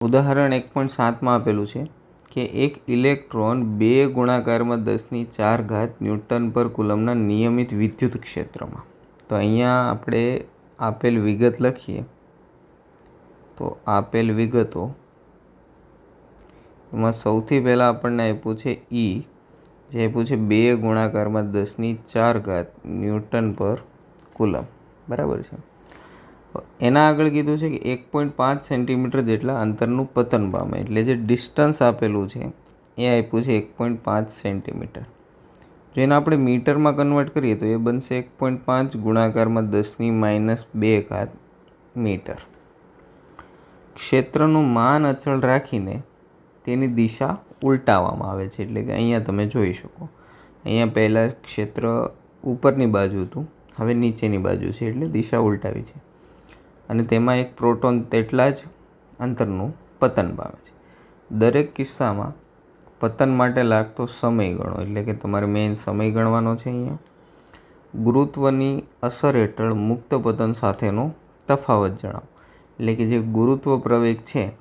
ઉદાહરણ એક પોઈન્ટ સાતમાં આપેલું છે કે એક ઇલેક્ટ્રોન બે ગુણાકારમાં દસની ચાર ઘાત ન્યૂટન પર કુલમના નિયમિત વિદ્યુત ક્ષેત્રમાં. તો અહીંયા આપણે આપેલ વિગત લખીએ. તો આપેલ વિગતો એમાં સૌથી પહેલાં આપણને આપ્યું છે ઈ જે આપ્યું છે બે ગુણાકારમાં દસની ચાર ઘાત ન્યૂટન પર કુલમ બરાબર છે? એના આગળ કીધું છે કે એક પોઈન્ટ પાંચ સેન્ટીમીટર જેટલા અંતરનું પતન પામે, એટલે જે ડિસ્ટન્સ આપેલું છે, એ આપ્યું છે એક પોઈન્ટ પાંચ સેન્ટીમીટર જો એને આપણે મીટરમાં કન્વર્ટ કરીએ તો એ બનશે એક પોઈન્ટ પાંચ ગુણાકારમાં દસની માઇનસ બે ઘાત મીટર. ક્ષેત્રનું માન અચળ રાખીને તેની દિશા ઉલટાવવામાં આવે છે, એટલે કે અહીંયા તમે જોઈ શકો. અહીંયા પહેલાં ક્ષેત્ર ઉપરની બાજુ હતું, હવે નીચેની બાજુ છે, એટલે દિશા ઉલટાવી છે. અને તેમાં એક પ્રોટોન તેટલા જ અંતરનું પતન પામે છે. દરેક કિસ્સામાં પતન માટે લાગતો સમય ગણો, એટલે કે તમારે મેઇન સમય ગણવાનો છે અહીંયા. ગુરુત્વની અસર હેઠળ મુક્ત પતન સાથેનો તફાવત જણાવો. એટલે કે જે ગુરુત્વ પ્રવેગ છે,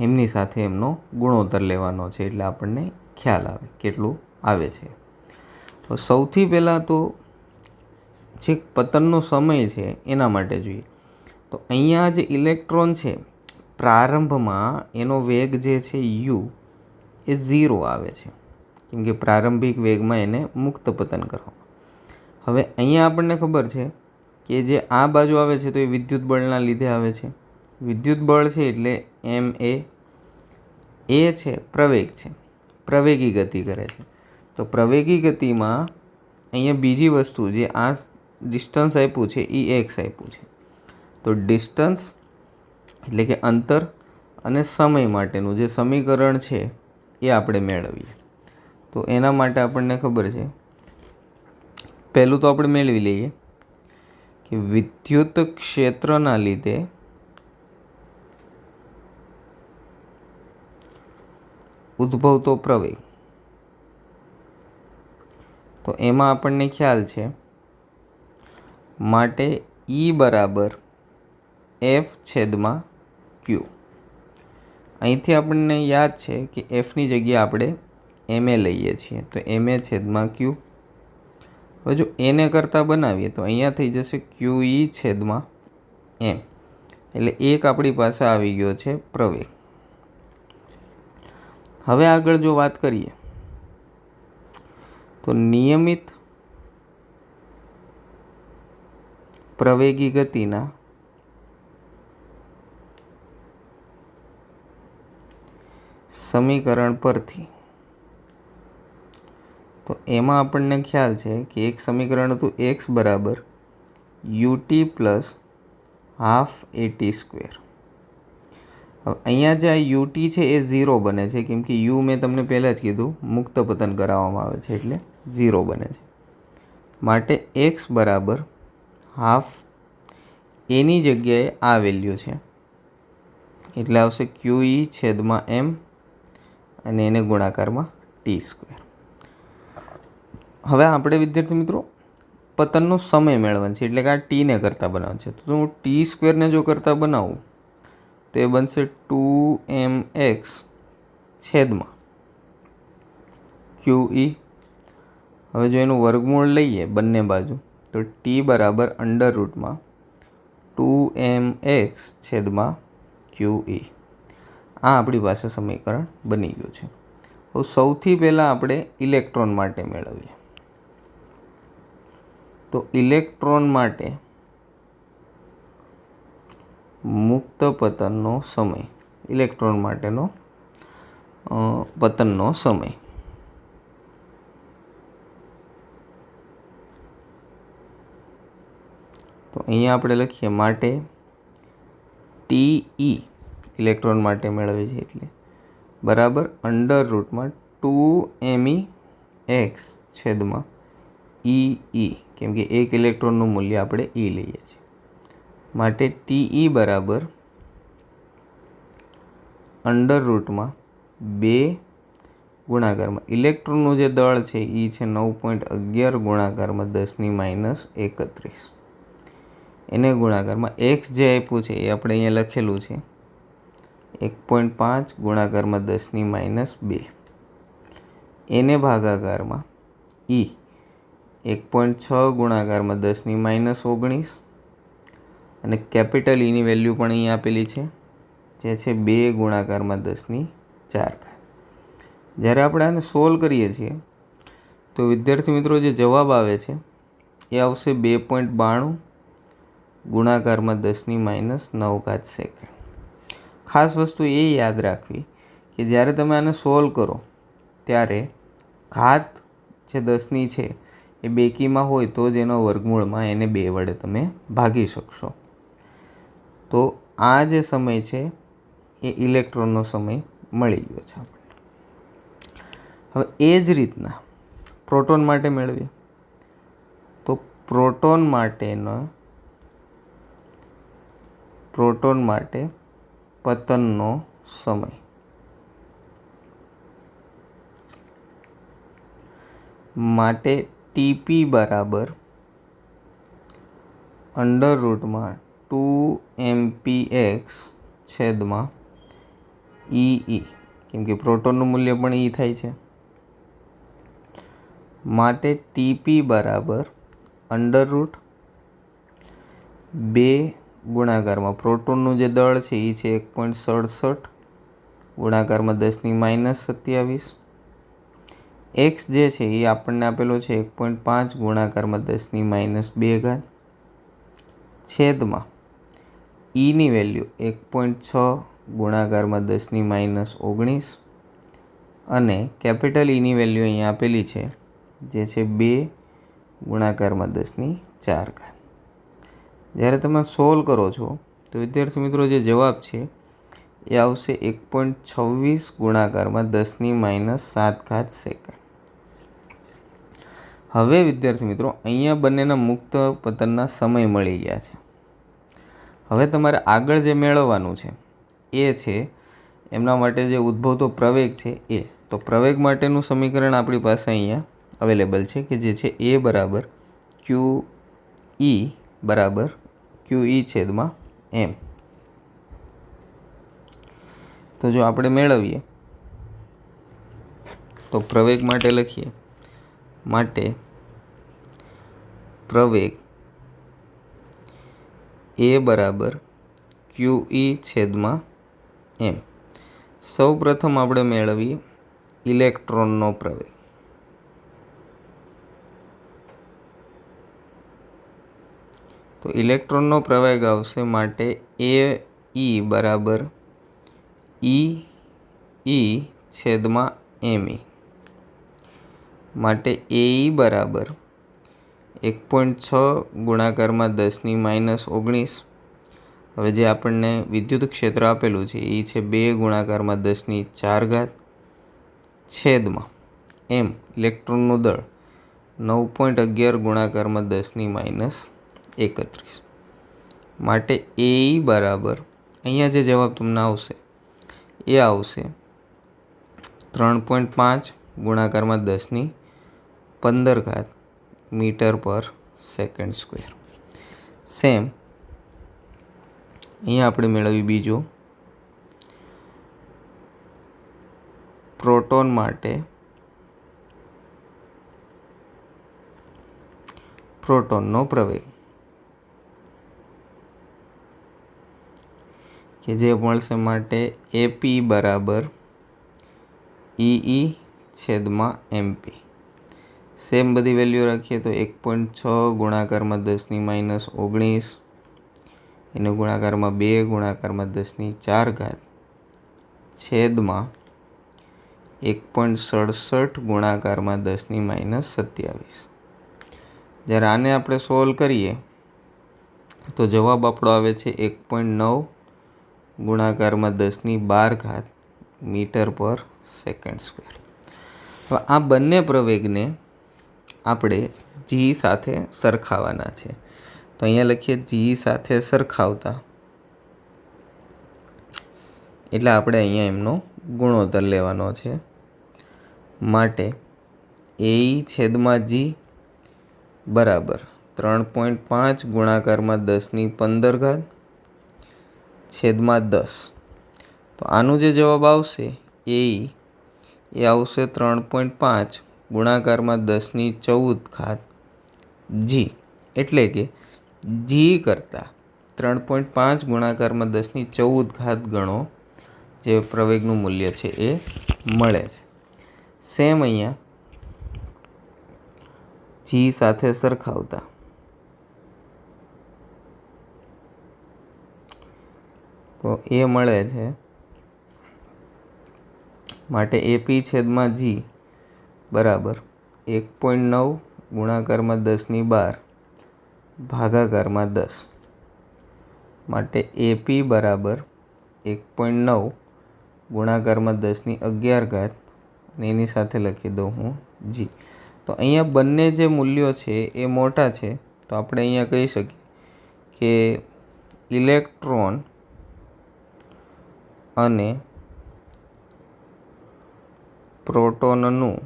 એમની સાથે એમનો ગુણોત્તર લેવાનો છે, એટલે આપણને ખ્યાલ આવે કેટલું આવે છે. તો સૌથી પહેલાં તો જે પતનનો સમય છે, એના માટે જોઈએ. તો અહીંયા જે ઇલેક્ટ્રોન છે, પ્રારંભમાં એનો વેગ જે છે યુ એ ઝીરો આવે છે. કેમ કે પ્રારંભિક વેગમાં એને મુક્ત પતન કરવામાં. હવે અહીંયા આપણને ખબર છે કે જે આ બાજુ આવે છે તો એ વિદ્યુત બળના લીધે આવે છે. વિદ્યુત બળ છે એટલે એમ એ એ છે પ્રવેગ છે. પ્રવેગી ગતિ કરે છે. તો પ્રવેગી ગતિમાં અહીંયા બીજી વસ્તુ જે આ ડિસ્ટન્સ આપ્યું છે એ એક્સ આપ્યું છે. તો ડિસ્ટન્સ એટલે કે અંતર અને સમય માટેનું જે સમીકરણ છે એ આપણે મેળવીએ. તો એના માટે આપણને ખબર છે, પહેલું તો આપણે મેળવી લઈએ કે વિદ્યુત ક્ષેત્રના લીધે ઉદ્ભવતો પ્રવેગ. તો એમાં આપણને ખ્યાલ છે, માટે ઈ બરાબર એફ છેદમાં ક્યુ અહીંથી આપણને યાદ છે કે એફની જગ્યાએ આપણે એમ એ લઈએ છીએ. તો એમ એ છેદમાં ક્યુ હવે જો એને કરતાં બનાવીએ તો અહીંયા થઈ જશે ક્યુ ઈ છેદમાં એમ એટલે એક આપણી પાસે આવી ગયો છે પ્રવેગ. હવે આગળ જો વાત કરીએ, તો નિયમિત પ્રવેગી ગતિના સમીકરણ પરથી. તો એમાં આપણને ખ્યાલ છે કે એક સમીકરણ હતું એક્સ બરાબર u t plus half a t square હવે અહીંયા જે આ યુટી છે એ ઝીરો બને છે, કેમ કે યુ મેં તમને પહેલાં જ કીધું, મુક્ત પતન કરાવવામાં આવે છે એટલે ઝીરો બને છે. માટે એક્સ બરાબર હાફ એની જગ્યાએ આ વેલ્યુ છે. એટલે આવશે ક્યુ ઈ છેદમાં એમ અને એને ગુણાકારમાં ટી સ્ક્વેર હવે આપણે, વિદ્યાર્થી મિત્રો, પતનનો સમય મેળવવાનો છે, એટલે કે આ ટીને કરતાં બનાવવાનું છે. તો હું ટી સ્ક્વેરને જો કરતાં બનાવું, તો એ બનશે ટુ એમ એક્સ છેદમાં ક્યુ ઈ હવે જો એનું વર્ગમૂળ લઈએ બંને બાજુ, તો ટી બરાબર અંડર રૂટમાં ટુ એમ એક્સ છેદમાં ક્યુ ઈ આ આપણી પાસે સમીકરણ બની ગયું છે. તો સૌથી પહેલાં આપણે ઇલેક્ટ્રોન માટે મેળવીએ. તો ઇલેક્ટ્રોન માટે મુક્ત પતનનો સમય, ઇલેક્ટ્રોન માટેનો પતનનો સમય. તો અહીંયા આપણે લખીએ માટે ટી ઈ ઇલેક્ટ્રોન માટે મેળવે છે એટલે. બરાબર? અંડર રૂટમાં ટુ એમઈ એક્સ છેદમાં ઈ ઈ, કેમ કે એક ઇલેક્ટ્રોનનું મૂલ્ય આપણે ઈ લઈએ છીએ. માટે ટીઈ બરાબર અંડર રૂટમાં બે ગુણાકારમાં. ઇલેક્ટ્રોનનું જે દળ છે એ છે નવ પોઈન્ટ અગિયાર ગુણાકારમાં દસની માઇનસ એકત્રીસ. એને ગુણાકારમાં એક્સ જે આપ્યું છે એ આપણે અહીંયા લખેલું છે. એક પોઈન્ટ પાંચ ગુણાકારમાં દસની માઇનસ બે. એને ભાગાકારમાં ઈ એક પોઈન્ટ છ ગુણાકારમાં દસની માઇનસ ઓગણીસ. અને કેપિટલ ઈની વેલ્યુ પણ અહીં આપેલી છે, જે છે બે ગુણાકારમાં દસની ચાર ઘાત. જ્યારે આપણે આને સોલ્વ કરીએ છીએ, તો વિદ્યાર્થી મિત્રો જે જવાબ આવે છે, એ આવશે બે પોઈન્ટ બાણું ગુણાકારમાં દસની માઇનસ નવ ઘાત સેકન્ડ. ખાસ વસ્તુ એ યાદ રાખવી કે જ્યારે તમે આને સોલ્વ કરો, ત્યારે ઘાત જે દસની છે, એ બેકીમાં હોય તો જ એનો વર્ગમૂળમાં એને બે વડે તમે ભાગી શકશો. તો આ જે સમય છે, એ ઇલેક્ટ્રોનનો સમય મળી ગયો છે આપણને. હવે એ જ રીતના પ્રોટોન માટે મેળવીએ. તો પ્રોટોન માટેનો, પ્રોટોન માટે પતનનો સમય. માટે ટીપી બરાબર અંડર રૂટમાં ટુ એમપી એક્સ છેદમાં ઈ કેમ કે પ્રોટોનનું મૂલ્ય પણ ઈ થાય છે. માટે ટીપી બરાબર અંડર રૂટ બે ગુણાકારમાં. પ્રોટોનનું જે દળ છે એ છે એક પોઈન્ટ સડસઠ. ગુણાકારમાં દસની માઇનસ સત્યાવીસ. એક્સ જે છે એ આપણને આપેલો છે એક પોઈન્ટ પાંચ. ગુણાકારમાં દસની માઇનસ બે ઘાત. છેદમાં ઈની વેલ્યુ એક પોઈન્ટ છ. ગુણાકારમાં દસની માઇનસ ઓગણીસ. અને કેપિટલ ઈની વેલ્યુ અહીંયા આપેલી છે, જે છે બે. ગુણાકારમાં દસની ચાર ઘાત. જ્યારે તમે સોલ્વ કરો છો, તો વિદ્યાર્થી મિત્રો જે જવાબ છે, એ આવશે એક પોઈન્ટ છવ્વીસ ગુણાકારમાં દસની માઇનસ સાત ઘાત સેકન્ડ. હવે વિદ્યાર્થી મિત્રો, અહીંયા બંનેના મુક્ત પતનના સમય મળી ગયા છે. હવે તમારે આગળ જે મેળવવાનું છે, એ છે, એમના માટે જે ઉદ્ભવતો પ્રવેગ છે, એ. તો પ્રવેગ માટેનું સમીકરણ આપણી પાસે અહીંયા અવેલેબલ છે, કે જે છે એ બરાબર ક્યુ ઈ બરાબર ક્યુ ઈ છેદમાં એમ તો જો આપણે મેળવીએ, તો પ્રવેગ માટે લખીએ. માટે પ્રવેગ એ બરાબર ક્યુ ઈ છેદમાં એમ સૌ પ્રથમ આપણે મેળવીએ ઇલેક્ટ્રોનનો પ્રવેગ. તો ઇલેક્ટ્રોનનો પ્રવેગ આવશે માટે એ, ઈ બરાબર ઈ ઈ છેદમાં એમ ઈ. માટે એ બરાબર એક પોઈન્ટ છ ગુણાકારમાં દસની માઇનસ ઓગણીસ. હવે જે આપણને વિદ્યુત ક્ષેત્ર આપેલું છે એ છે બે ગુણાકારમાં દસની ચાર ઘાત છેદમાં એમ ઇલેક્ટ્રોનનું દળ. નવ પોઈન્ટ અગિયાર ગુણાકારમાં દસની માઇનસ એકત્રીસ. માટે એ બરાબર અહીંયા જે જવાબ તમને આવશે, એ આવશે ત્રણ પોઈન્ટ પાંચ ગુણાકારમાં દસની પંદર ઘાત મીટર પર સેકન્ડ સ્ક્વેર. સેમ, અહીંયા આપણે મેળવી બીજો. પ્રોટોન માટે પ્રોટોનનો પ્રવેગ. કે જે મળશે માટે એપી બરાબર ઈ છેદમાં એમપી સેમ બધી વેલ્યુ રાખીએ તો એક પોઈન્ટ છ, ગુણાકારમાં દસની માઇનસ ઓગણીસ એનો ગુણાકારમાં બે, ગુણાકારમાં દસની ચાર ઘાત છેદમાં એક પોઈન્ટ સડસઠ, ગુણાકારમાં દસની માઇનસ સત્યાવીસ. જ્યારે આને આપણે સોલ્વ કરીએ તો જવાબ આપણો આવે છે એક પોઈન્ટ નવ ગુણાકારમાં દસની બાર ઘાત મીટર પર સેકન્ડ સ્ક્વેર. હવે આ બંને પ્રવેગને આપણે જી સાથે સરખાવાના છે. તો અહીંયા લખીએ જી સાથે સરખાવતા. એટલે આપણે અહીંયા એમનો ગુણોત્તર લેવાનો છે. માટે એ છેદમાં જી બરાબર ત્રણ પોઈન્ટ પાંચ ગુણાકારમાં દસની પંદર ઘાત છેદમાં દસ. તો આનું જે જવાબ આવશે, એ એ આવશે ત્રણ પોઈન્ટ પાંચ ગુણાકારમાં દસની ચૌદ ખાત જી. એટલે કે જી કરતાં ત્રણ પોઈન્ટ પાંચ ગુણાકારમાં દસની ચૌદ ઘાત ગણો, જે પ્રવેગનું મૂલ્ય છે, એ મળે છે. સેમ અહીંયા જી સાથે સરખાવતા. તો એ મળે છે. માટે એપી છેદમાં જી. બરાબર. એક પોઈન્ટ નવ ગુણાકારમાં દસની બાર. ભાગાકારમાં દસ. માટે એપી બરાબર એક પોઈન્ટ નવ ગુણાકારમાં દસની અગિયાર ઘાત અને એની સાથે લખી દઉં હું જી. તો અહીંયા બંને જે મૂલ્યો છે એ મોટા છે. તો આપણે અહીંયા કહી શકીએ કે ઇલેક્ટ્રોન અને પ્રોટોનનું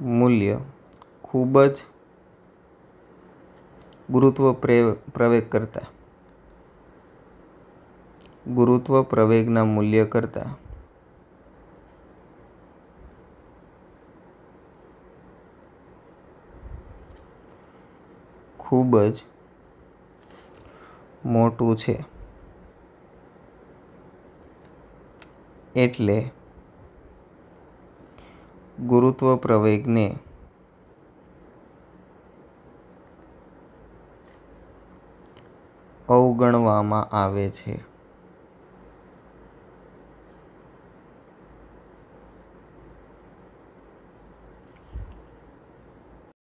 મૂલ્ય ખૂબ જ ગુરુત્વ પ્રવેગ કરતાં. ગુરુત્વ પ્રવેગના મૂલ્ય કરતાં. ખૂબ જ મોટું છે. એટલે ગુરુત્વ પ્રવેગને અવગણવામાં આવે છે.